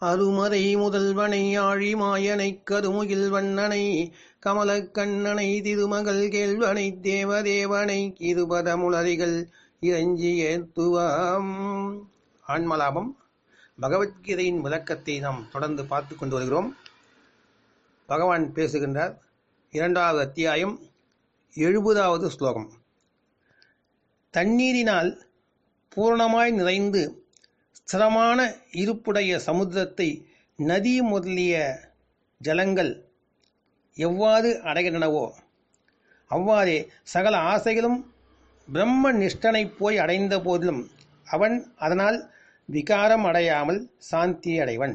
அருமறை முதல்வனை ஆழி மாயனைக் கருமுகில் வண்ணனை கமலக் கண்ணனை திருமகள் கேள்வனை தேவதேவனை இருபதமுளரிகள் இறைஞ்சி ஏத்துவாம். ஆன்மலாபம். பகவத்கீதையின் விளக்கத்தை நாம் தொடர்ந்து பார்த்து கொண்டு வருகிறோம். பகவான் பேசுகின்றார். இரண்டாவது அத்தியாயம் எழுபதாவது ஸ்லோகம். தண்ணீரினால் பூரணமாய் நிறைந்து ஸ்திரமான இருப்புடைய சமுத்திரத்தை நதி முதலிய ஜலங்கள் எவ்வாறு அடைகின்றனவோ அவ்வாறே சகல ஆசைகளும் பிரம்ம நிஷ்டனை போய் அடைந்த போதிலும் அவன் அதனால் விகாரம் அடையாமல் சாந்தி அடைவன்.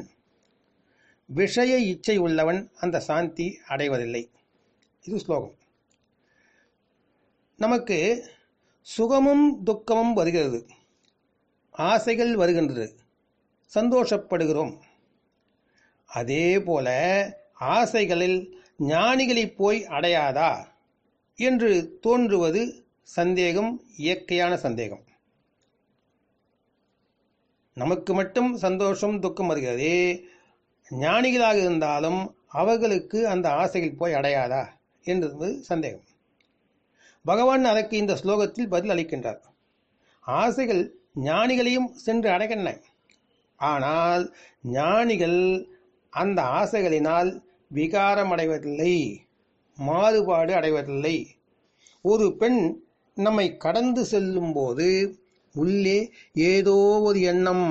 விஷய இச்சை உள்ளவன் அந்த சாந்தி அடைவதில்லை. இது ஸ்லோகம். நமக்கு சுகமும் துக்கமும் வருகிறது. ஆசைகள் வருகின்றது. சந்தோஷப்படுகிறோம். அதே போல ஆசைகளில் ஞானிகளை போய் அடையாதா என்று தோன்றுவது சந்தேகம் இயற்கையான சந்தேகம். நமக்கு மட்டும் சந்தோஷம் துக்கம் வருகிறது. ஞானிகளாக இருந்தாலும் அவர்களுக்கு அந்த ஆசைகள் போய் அடையாதா என்றது சந்தேகம். பகவான் அதற்கு இந்த ஸ்லோகத்தில் பதில் அளிக்கின்றார். ஆசைகள் ஞானிகளையும் சென்று அடைகின்றன. ஆனால் ஞானிகள் அந்த ஆசைகளினால் விகாரம் அடைவதில்லை மாறுபாடு அடைவதில்லை. ஒரு பெண் நம்மை கடந்து செல்லும் போது உள்ளே ஏதோ ஒரு எண்ணம்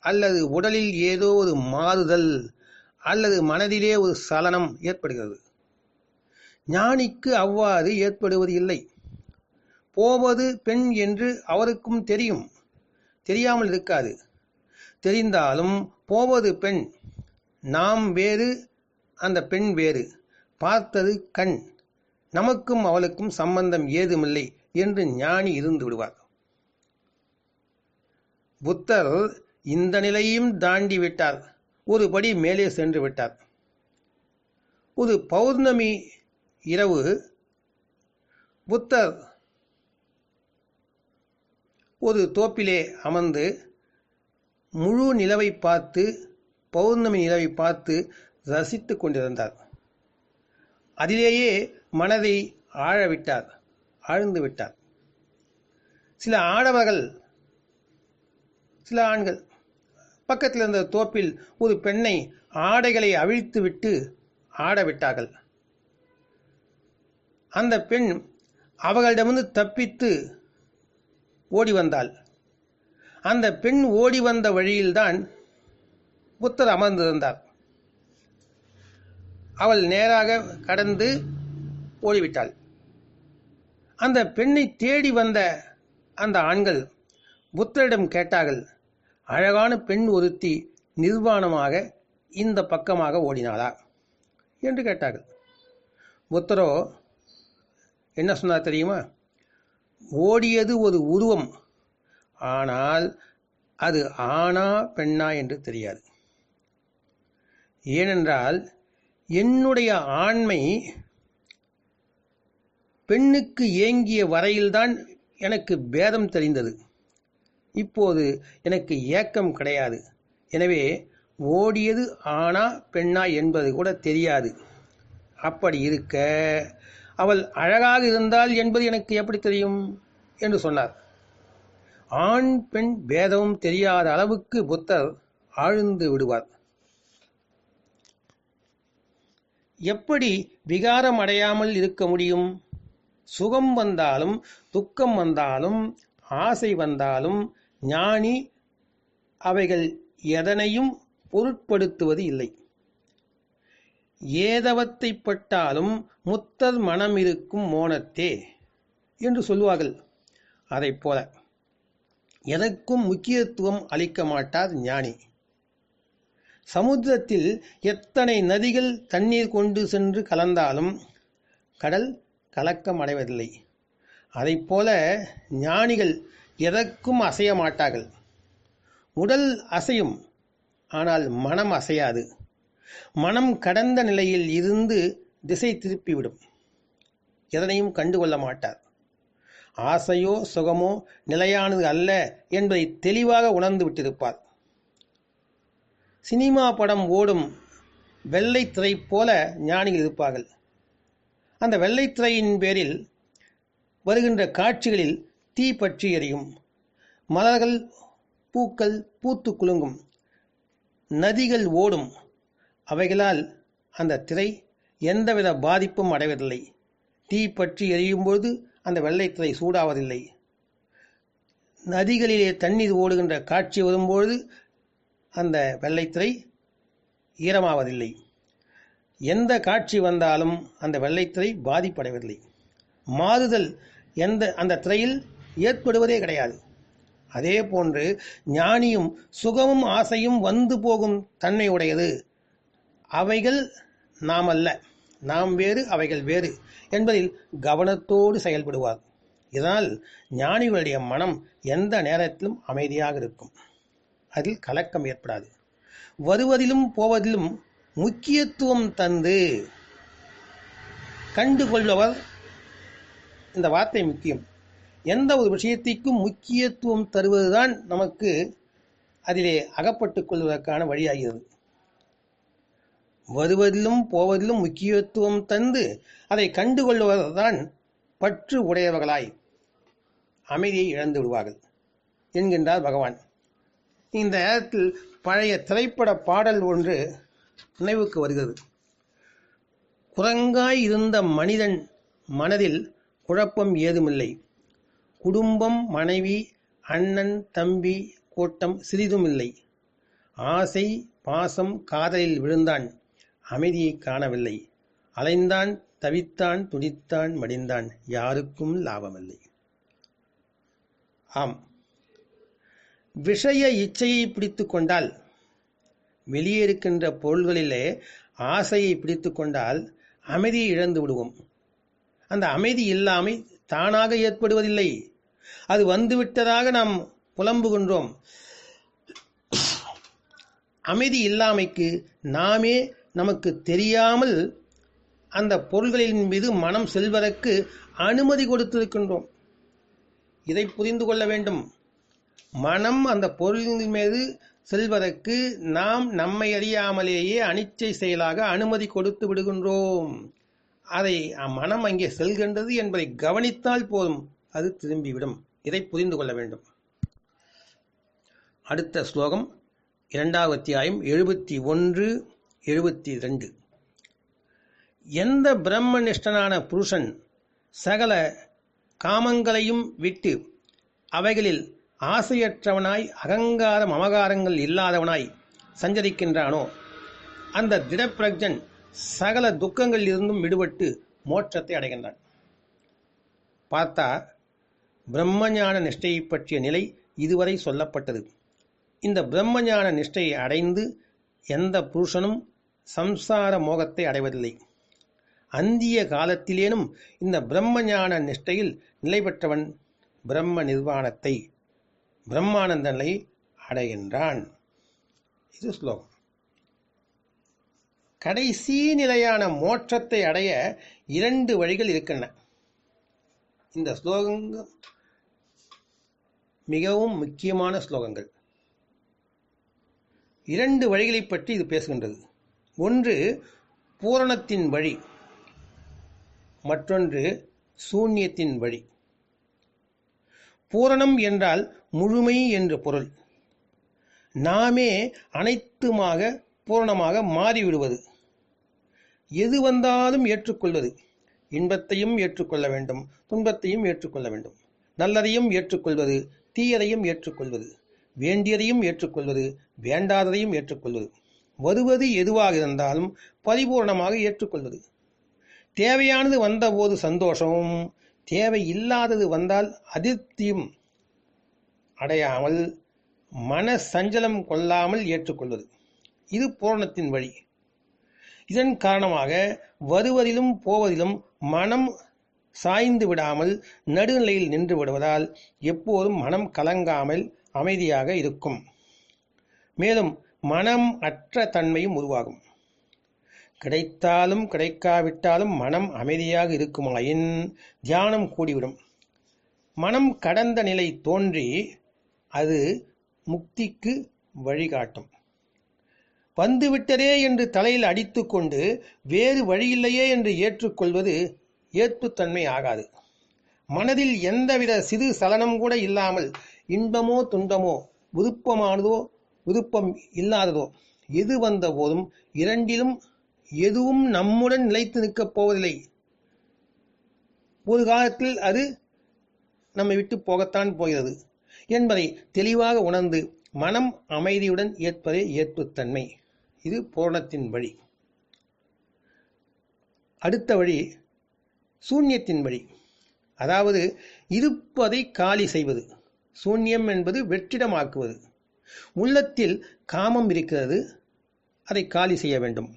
அல்லது உடலில் ஏதோ ஒரு மாறுதல் அல்லது மனதிலே ஒரு சலனம் ஏற்படுகிறது. ஞானிக்கு அவ்வாறு ஏற்படுவது இல்லை. போவது பெண் என்று அவருக்கும் தெரியும். தெரியாமல் இருக்காது. தெரிந்தாலும் போவது பெண். நாம் வேறு அந்த பெண் வேறு. பார்த்தது கண். நமக்கும் அவளுக்கும் சம்பந்தம் ஏதுமில்லை என்று ஞானி இருந்து விடுவார். புத்தர் இந்த நிலையும் தாண்டி விட்டார். ஒரு படி மேலே சென்று விட்டார். ஒரு பௌர்ணமி இரவு புத்தர் ஒரு தோப்பிலே அமர்ந்து முழு நிலவை பார்த்து பௌர்ணமி நிலவை பார்த்து ரசித்து கொண்டிருந்தார். அதிலேயே மனதை ஆழவிட்டார் ஆழ்ந்து விட்டார். சில ஆடவர்கள் சில ஆண்கள் பக்கத்தில் இருந்த தோப்பில் ஒரு பெண்ணை ஆடைகளை அவிழ்த்து விட்டு ஆடவிட்டார்கள் அந்த பெண் அவர்களிடமிருந்து தப்பித்து ஓடி வந்தாள். அந்த பெண் ஓடி வந்த வழியில்தான் புத்தர் அமர்ந்திருந்தார். அவள் நேராக கடந்து ஓடிவிட்டாள். அந்த பெண்ணை தேடி வந்த அந்த ஆண்கள் புத்தரிடம் கேட்டார்கள் அழகான பெண் ஒருத்தி நிர்வாணமாக இந்த பக்கமாக ஓடினாளா? என்று கேட்டார்கள். புத்தரோ என்ன சொன்னார் தெரியுமா? ஓடியது ஒரு உருவம். ஆனால் அது ஆணா பெண்ணா என்று தெரியாது. ஏனென்றால் என்னுடைய ஆண்மை பெண்ணுக்கு ஏங்கிய வரையில்தான் எனக்கு பேதம் தெரிந்தது. இப்போது எனக்கு ஏக்கம் கிடையாது. எனவே ஓடியது ஆணா பெண்ணா என்பது கூட தெரியாது. அப்படி இருக்க அவள் அழகாக இருந்தால் என்பது எனக்கு எப்படி தெரியும்? என்று சொன்னார். ஆண் பெண் பேதமும் தெரியாத அளவுக்கு புத்தர் ஆழ்ந்து விடுவார். எப்படி விகாரம் அடையாமல் இருக்க முடியும்? சுகம் வந்தாலும் துக்கம் வந்தாலும் ஆசை வந்தாலும் ஞானி அவைகள் எதனையும் பொருட்படுத்துவது இல்லை. ஏதவத்தை பட்டாலும் முத்தர் மனம் இருக்கும் மோனத்தே என்று சொல்லுவார்கள். அதை போல எதற்கும் முக்கியத்துவம் அளிக்க மாட்டார் ஞானி. சமுத்திரத்தில் எத்தனை நதிகள் தண்ணீர் கொண்டு சென்று கலந்தாலும் கடல் கலக்கம் அடைவதில்லை. போல ஞானிகள் எதற்கும் அசைய மாட்டார்கள். உடல் அசையும் ஆனால் மனம் அசையாது. மனம் கடந்த நிலையில் இருந்து திசை திருப்பிவிடும். எதனையும் கண்டுகொள்ள மாட்டார். ஆசையோ சுகமோ நிலையானது அல்ல என்பதை தெளிவாக உணர்ந்து விட்டிருப்பார். சினிமா படம் ஓடும் வெள்ளைத்திரை போல ஞானிகள் இருப்பார்கள். அந்த வெள்ளைத்திரையின் பேரில் வருகின்ற காட்சிகளில் தீ பற்றி எரியும். மலர்கள் பூக்கள் பூத்து குலுங்கும். நதிகள் ஓடும். அவைகளால் அந்த திரை எந்தவித பாதிப்பும் அடைவதில்லை. தீ பற்றி எரியும்போது அந்த வெள்ளை திரை சூடாவதில்லை. நதிகளிலே தண்ணீர் ஓடுகின்ற காட்சி வரும்பொழுது அந்த வெள்ளைத்திரை ஈரமாவதில்லை. எந்த காட்சி வந்தாலும் அந்த வெள்ளைத்திரை பாதிப்படைவதில்லை. மாறுதல் எந்த அந்த திரையில் ஏற்படுவதே கிடையாது. அதே போன்று ஞானியும் சுகமும் ஆசையும் வந்து போகும் தன்மை உடையது அவைகள் நாம் அல்ல நாம் வேறு அவைகள் வேறு என்பதில் கவனத்தோடு செயல்படுவார். இதனால் ஞானிகளுடைய மனம் எந்த நேரத்திலும் அமைதியாக இருக்கும். அதில் கலக்கம் ஏற்படாது. வருவதிலும் போவதிலும் முக்கியத்துவம் தந்து கண்டுகொள்பவர் இந்த வார்த்தை முக்கியம். எந்த ஒரு விஷயத்திற்கும் முக்கியத்துவம் தருவதுதான் நமக்கு அதிலே அகப்பட்டுக் கொள்வதற்கான வழியாகிறது. வருவதிலும் போவதிலும் முக்கியத்துவம் தந்து அதை கண்டுகொள்வதுதான் பற்று உடையவர்களாய் அமைதியை இழந்து விடுவார்கள் என்கின்றார் பகவான். இந்த நேரத்தில் பழைய திரைப்பட பாடல் ஒன்று நினைவுக்கு வருகிறது. குரங்காய் இருந்த மனிதன் மனதில் குழப்பம் ஏதுமில்லை. குடும்பம் மனைவி அண்ணன் தம்பி கூட்டம் சிறிதும் இல்லை ஆசை பாசம் காதலில் விழுந்தான். அமைதியை காணவில்லை. அலைந்தான் தவித்தான் துடித்தான் மடிந்தான். யாருக்கும் லாபமில்லை. ஆம். விஷய இச்சையை பிடித்து கொண்டால் வெளியே இருக்கின்ற பொருள்களிலே ஆசையை பிடித்து கொண்டால் அமைதியை இழந்து விடுவோம். அந்த அமைதி இல்லாமை தானாக ஏற்படுவதில்லை. அது வந்துவிட்டதாக நாம் புலம்புகின்றோம். அமைதி இல்லாமைக்கு நாமே நமக்கு தெரியாமல் அந்த பொருள்களின் மீது மனம் செல்வதற்கு அனுமதி கொடுத்திருக்கின்றோம். இதை புரிந்து கொள்ள வேண்டும். மனம் அந்த பொருளின் மீது செல்வதற்கு நாம் நம்மை அறியாமலேயே அனிச்சை செயலாக அனுமதி கொடுத்து விடுகின்றோம். அதை மனம் அங்கே செல்கின்றது என்பதை கவனித்தால் போதும். அது திரும்பிவிடும். இதை புரிந்து கொள்ள வேண்டும். அடுத்த ஸ்லோகம் இரண்டாவது அத்தியாயம் எழுபத்தி ஒன்று. எழுபத்தி ரெண்டு எந்த பிரம்மனிஷ்டனான புருஷன் சகல காமங்களையும் விட்டு அவைகளில் ஆசையற்றவனாய் அகங்காரம் மமகாரங்கள் இல்லாதவனாய் சஞ்சரிக்கின்றானோ அந்த திடப்பிரஜன் சகல துக்கங்களில் இருந்தும் விடுபட்டு மோட்சத்தை அடைகின்றான். பார்த்தா பிரம்மஞான நிஷ்டையை பற்றிய நிலை இதுவரை சொல்லப்பட்டது. இந்த பிரம்மஞான நிஷ்டையை அடைந்து எந்த புருஷனும் சம்சார மோகத்தை அடைவதில்லை. அந்திய காலத்திலேனும் இந்த பிரம்மஞான நிஷ்டையில் நிலை பெற்றவன் பிரம்ம நிர்வாணத்தை பிரம்மானந்த நிலை அடைகின்றான். இது ஸ்லோகம். கடைசி நிலையான மோட்சத்தை அடைய இரண்டு வழிகள் இருக்கின்றன. இந்த ஸ்லோகங்கள் மிகவும் முக்கியமான ஸ்லோகங்கள். இரண்டு வழிகளை பற்றி இது பேசுகின்றது. ஒன்று பூரணத்தின் வழி மற்றொன்று சூன்யத்தின் வழி. பூரணம் என்றால் முழுமை என்று பொருள். நாமே அனைத்துமாக பூரணமாக மாறிவிடுவது. எது வந்தாலும் ஏற்றுக்கொள்வது. இன்பத்தையும் ஏற்றுக்கொள்ள வேண்டும் துன்பத்தையும் ஏற்றுக்கொள்ள வேண்டும். நல்லதையும் ஏற்றுக்கொள்வது தீயதையும் ஏற்றுக்கொள்வது. வேண்டியதையும் ஏற்றுக்கொள்வது வேண்டாததையும் ஏற்றுக்கொள்வது. வருவது எதுவாக இருந்தாலும் பரிபூர்ணமாக ஏற்றுக்கொள்வது. தேவையானது வந்தபோது சந்தோஷமும் தேவை இல்லாதது வந்தால் அதிருப்தியும் அடையாமல் மன சஞ்சலம் கொள்ளாமல் ஏற்றுக்கொள்வது. இது பூரணத்தின் வழி. இதன் காரணமாக வருவதிலும் போவதிலும் மனம் சாய்ந்து விடாமல் நடுநிலையில் நின்று விடுவதால் எப்போதும் மனம் கலங்காமல் அமைதியாக இருக்கும். மேலும் மனம் அற்ற தன்மையும் உருவாகும். கிடைத்தாலும் கிடைக்காவிட்டாலும் மனம் அமைதியாக இருக்குமாயின் தியானம் கூடிவிடும். மனம் கடந்த நிலை தோன்றி அது முக்திக்கு வழிகாட்டும். வந்துவிட்டதே என்று தலையில் அடித்துக்கொண்டு வேறு வழியில்லையே என்று ஏற்றுக்கொள்வது ஏற்புத்தன்மை ஆகாது. மனதில் எந்தவித சிறு சலனம் கூட இல்லாமல் இன்பமோ துன்பமோ விருப்பமானதோ விருப்பம் இல்லாததோ எது வந்த போதும் இரண்டிலும் எதுவும் நம்முடன் நிலைத்து நிற்கப் போவதில்லை. ஒரு காலத்தில் அது நம்மை விட்டு போகத்தான் போகிறது என்பதை தெளிவாக உணர்ந்து மனம் அமைதியுடன் ஏற்பதே ஏற்புத்தன்மை இது பூரணத்தின் வழி. அடுத்த வழி சூன்யத்தின் வழி. அதாவது இருப்பதை காலி செய்வது. சூன்யம் என்பது வெற்றிடமாக்குவது. உள்ளத்தில் காமம் இருக்கிறது அதை காலி செய்ய வேண்டும்.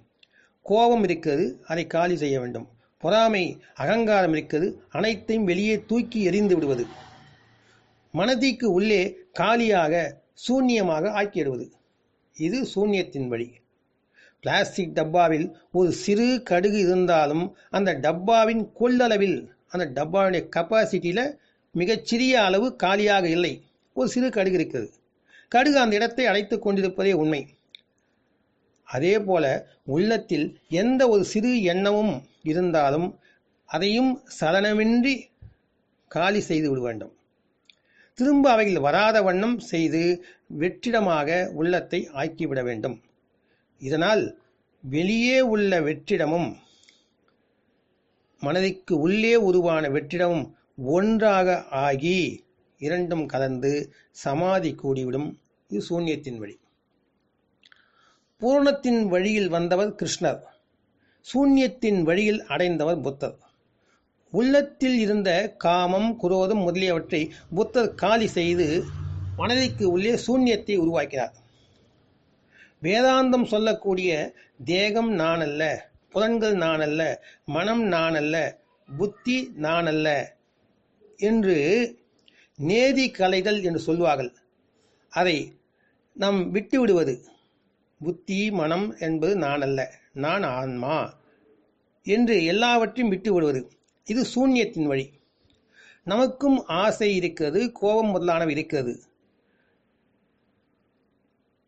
கோபம் இருக்கிறது அதை காலி செய்ய வேண்டும். பொறாமை அகங்காரம் இருக்கிறது அனைத்தையும் வெளியே தூக்கி எறிந்து விடுவது. மனதிக்கு உள்ளே காலியாக சூன்யமாக ஆக்கிடுவது இது சூன்யத்தின் வழி. பிளாஸ்டிக் டப்பாவில் ஒரு சிறு கடுகு இருந்தாலும் அந்த டப்பாவின் கொள்ளளவில் அந்த டப்பாவுடைய கெப்பாசிட்டியில் மிகச்சிறிய அளவு காலியாக இல்லை. ஒரு சிறு கடுகு இருக்கிறது. கடுகு அந்த இடத்தை அடைத்துக் கொண்டிருப்பதே உண்மை. அதே போல உள்ளத்தில் எந்த ஒரு சிறு எண்ணமும் இருந்தாலும் அதையும் சலனமின்றி காலி செய்து விட வேண்டும். திரும்ப அவைகள் வராத வண்ணம் செய்து வெற்றிடமாக உள்ளத்தை ஆக்கிவிட வேண்டும். இதனால் வெளியே உள்ள வெற்றிடமும் மனதிற்கு உள்ளே உருவான வெற்றிடமும் ஒன்றாக ஆகி இரண்டும் கலந்து சமாதி கூடிவிடும். இது சூன்யத்தின் வழி. பூரணத்தின் வழியில் வந்தவர் கிருஷ்ணர். சூன்யத்தின் வழியில் அடைந்தவர் புத்தர். உள்ளத்தில் இருந்த காமம் குரோதம் முதலியவற்றை புத்தர் காலி செய்து மனதிற்கு உள்ளே சூன்யத்தை உருவாக்கினார். வேதாந்தம் சொல்லக்கூடிய தேகம் நான் அல்ல புலன்கள் நான் அல்ல மனம் நான் அல்ல புத்தி நான் அல்ல என்று நேதி கலைகள் என்று சொல்வார்கள் அதை நாம் விட்டு விடுவது புத்தி மனம் என்பது நான் அல்ல நான் ஆன்மா என்று எல்லாவற்றையும் விட்டு விடுவது. இது சூன்யத்தின் வழி. நமக்கும் ஆசை இருக்கிறது கோபம் முதலானவை இருக்கிறது.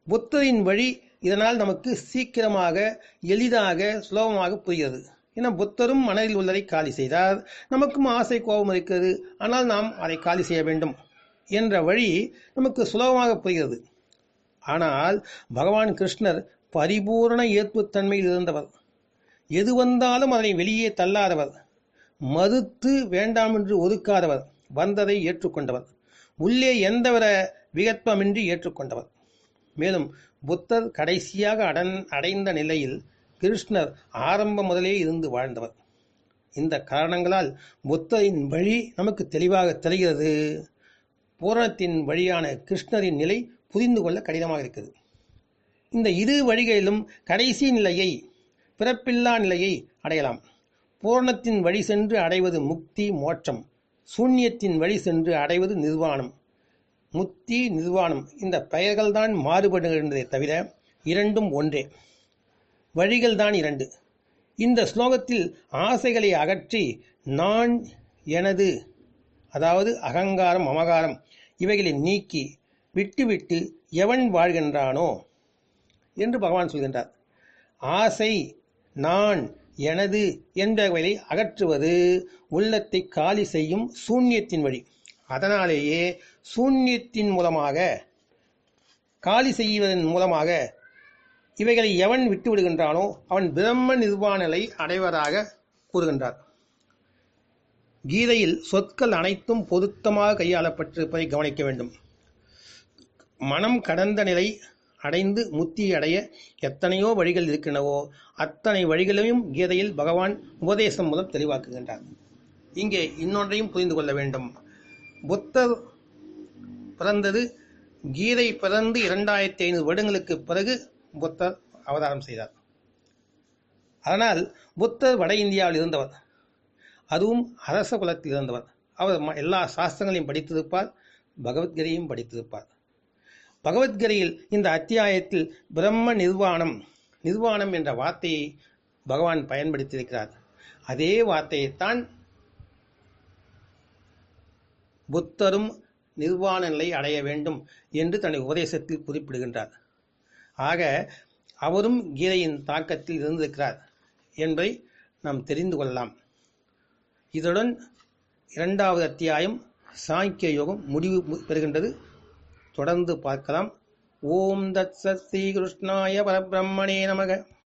புத்தரின் வழி இதனால் நமக்கு சீக்கிரமாக எளிதாக சுலபமாக புரிகிறது. என புத்தரும் மனதில் உள்ளதை காலி செய்தார். நமக்கும் ஆசை கோபம் இருக்கிறது. ஆனால் நாம் அதை காலி செய்ய வேண்டும் என்ற வழி நமக்கு சுலபமாக புரிகிறது. ஆனால் பகவான் கிருஷ்ணர் பரிபூரண ஏற்புத்தன்மையில் இருந்தவர். எது வந்தாலும் அதனை வெளியே தள்ளாதவர். மறுத்து வேண்டாம் என்று ஒதுக்காதவர். வந்ததை ஏற்றுக்கொண்டவர். உள்ளே எந்தவித விகற்பமின்றி ஏற்றுக்கொண்டவர். மேலும் புத்தர் கடைசியாக அடன் அடைந்த நிலையில் கிருஷ்ணர் ஆரம்ப முதலே இருந்து வாழ்ந்தவர். இந்த காரணங்களால் புத்தரின் வழி நமக்கு தெளிவாக தெரிகிறது. பூரணத்தின் வழியான கிருஷ்ணரின் நிலை புரிந்து கொள்ள கடினமாக இருக்குது இந்த இரு வழிகளிலும் கடைசி நிலையை பிறப்பில்லா நிலையை அடையலாம். பூரணத்தின் வழி சென்று அடைவது முக்தி மோட்சம். சூன்யத்தின் வழி சென்று அடைவது நிர்வாணம். முக்தி நிர்வாணம். இந்த பெயர்கள்தான் மாறுபடுகின்றதே தவிர இரண்டும் ஒன்றே. வழிகள் தான் இரண்டு. இந்த ஸ்லோகத்தில் ஆசைகளை அகற்றி நான் எனது அதாவது அகங்காரம் அமகாரம் இவைகளை நீக்கி விட்டுவிட்டு எவன் வாழ்கின்றானோ என்று பகவான் சொல்கின்றார். ஆசை நான் எனது என்பவைகளை அகற்றுவது உள்ளத்தை காலி செய்யும் சூன்யத்தின் வழி. அதனாலேயே சூன்யத்தின் மூலமாக காலி செய்வதன் மூலமாக இவைகளை எவன் விட்டு விடுகின்றானோ அவன் பிரம்ம நிர்வாணலை அடைவதாக கூறுகின்றார். கீதையில் சொற்கள் அனைத்தும் பொருத்தமாக கையாளப்பட்டிருப்பதை கவனிக்க வேண்டும். மனம் கடந்த நிலை அடைந்து முத்தி அடைய எத்தனையோ வழிகள் இருக்கின்றனவோ அத்தனை வழிகளையும் கீதையில் பகவான் உபதேசம் மூலம் தெளிவாக்குகின்றார். இங்கே இன்னொன்றையும் புரிந்து கொள்ள வேண்டும். புத்தர் பிறந்தது கீதை பிறந்து இரண்டாயிரத்தி ஐநூறு வருடங்களுக்கு பிறகு புத்தர் அவதாரம் செய்தார். அதனால் புத்தர் வட இந்தியாவில் இருந்தவர் அதுவும் அரச குலத்தில் இருந்தவர். அவர் ம- எல்லா சாஸ்திரங்களையும் படித்திருப்பார் பகவத்கீதையும் படித்திருப்பார். பகவத்கீதையில் இந்த அத்தியாயத்தில் பிரம்ம நிர்வாணம் நிர்வாணம் என்ற வார்த்தையை பகவான் பயன்படுத்தியிருக்கிறார். அதே வார்த்தையைத்தான் புத்தரும் நிர்வாண நிலை அடைய வேண்டும் என்று தன்னுடைய உபதேசத்தில் குறிப்பிடுகின்றார். ஆக அவரும் கீதையின் தாக்கத்தில் இருந்திருக்கிறார் என்பதை நாம் தெரிந்து கொள்ளலாம். இதுடன் இரண்டாவது அத்தியாயம் சாங்கிய யோகம் முடிவு பெறுகின்றது. தொடர்ந்து பார்க்கலாம். ஓம் தத் சத் ஸ்ரீ கிருஷ்ணாய பரபிரம்மணே நமக.